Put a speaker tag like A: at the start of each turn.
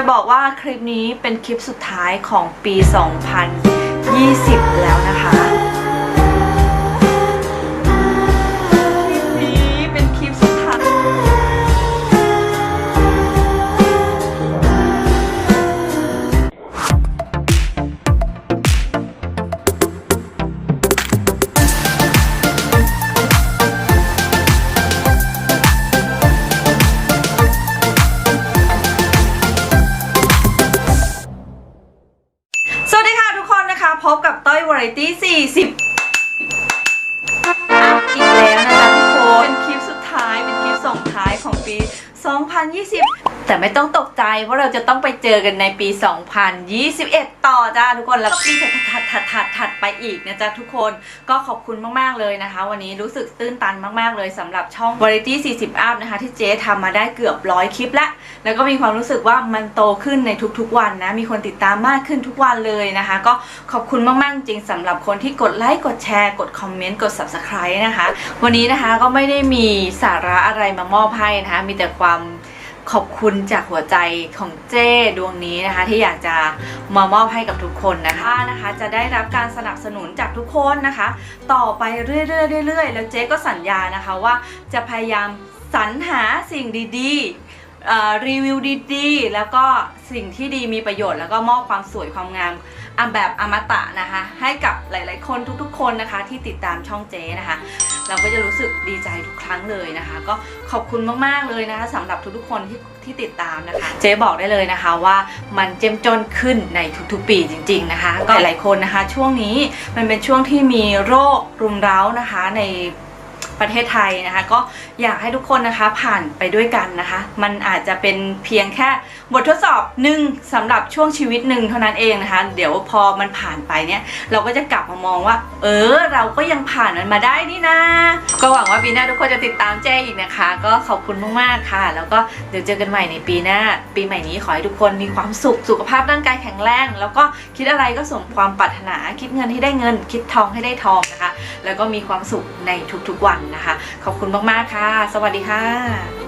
A: จะบอกว่าคลิปนี้เป็นคลิปสุดท้ายของปี 2020 แล้วนะคะ นะคะ พบกับต้อยวาไรตี้40 อีกแล้วนะคะทุกคนเป็นคลิปสุดท้ายเป็นคลิปส่งท้ายของปี 2020 แต่ไม่ต้องตกใจว่าะเราจะต้องไปเจอกันในปี 2021 ต่อจ้าทุกคนแล้วปีถัดถัดถัดถัดถัดไปอีกนะจ๊ะทุกคนก็ขอบคุณมากๆเลยนะคะ วันนี้รู้สึกตื้นตันมากๆเลยสำหรับช่อง Variety 40 Up นะคะ ที่เจ๊ทำมาได้เกือบร้อยคลิปแล้วแล้วก็มีความรู้สึกว่ามันโตขึ้นในทุกๆวันนะมีคนติดตามมากขึ้นทุกวันเลยนะคะ ก็ขอบคุณมากๆจริงสำหรับคนที่กดไลค์กดแชร์กดคอมเมนต์กด subscribe นะคะ วันนี้นะคะก็ไม่ได้มีสาระอะไรมามอบให้นะคะ มีแต่ความ ขอบคุณจากหัวใจของเจ้ดวงนี้นะคะ ที่อยากจะมามอบให้กับทุกคนนะคะนะคะ จะได้รับการสนับสนุนจากทุกคนนะคะ ต่อไปเรื่อยๆเรื่อยๆแล้วเจ๊ก็สัญญานะคะว่าจะพยายามสรรหาสิ่งดีๆรีวิวดีๆ แล้วก็สิ่งที่ดีมีประโยชน์ แล้วก็มอบความสวยความงามอแบบอมตะนะคะ ให้กับ คนทุกๆ คนนะคะ ที่ติดตามช่องเจ๊นะคะ เราก็จะรู้สึกดีใจทุกครั้งเลยนะคะ ก็ขอบคุณมากๆเลยนะคะสำหรับทุกๆ คนที่ที่ติดตามนะคะ เจ๊บอกได้เลยนะคะว่ามันเจ้มจนขึ้นในทุกๆ ปีจริง ๆนะคะ ก็หลายคนนะคะ ช่วงนี้มันเป็นช่วงที่มีโรครุมเร้านะคะใน ประเทศไทยนะคะ ก็อยากให้ทุกคนนะคะผ่านไปด้วยกันนะคะ มันอาจจะเป็นเพียงแค่บททดสอบหนึ่งสำหรับช่วงชีวิตหนึ่งเท่านั้นเองนะคะ เดี๋ยวพอมันผ่านไปเนี่ย เราก็จะกลับมามองว่า เออ เราก็ยังผ่านมันมาได้นี่นะ ก็หวังว่าปีหน้าทุกคนจะติดตามแจ้อีกนะคะ ก็ขอบคุณมากๆค่ะ แล้วก็เดี๋ยวเจอกันใหม่ในปีหน้า ปีใหม่นี้ขอให้ทุกคนมีความสุขสุขภาพร่างกายแข็งแรง แล้วก็คิดอะไรก็สมความปรารถนาคิดเงินให้ได้เงิน คิดทองให้ได้ทองนะคะ แล้วก็มีความสุขในทุกๆวันนะคะ ขอบคุณมากๆค่ะ สวัสดีค่ะ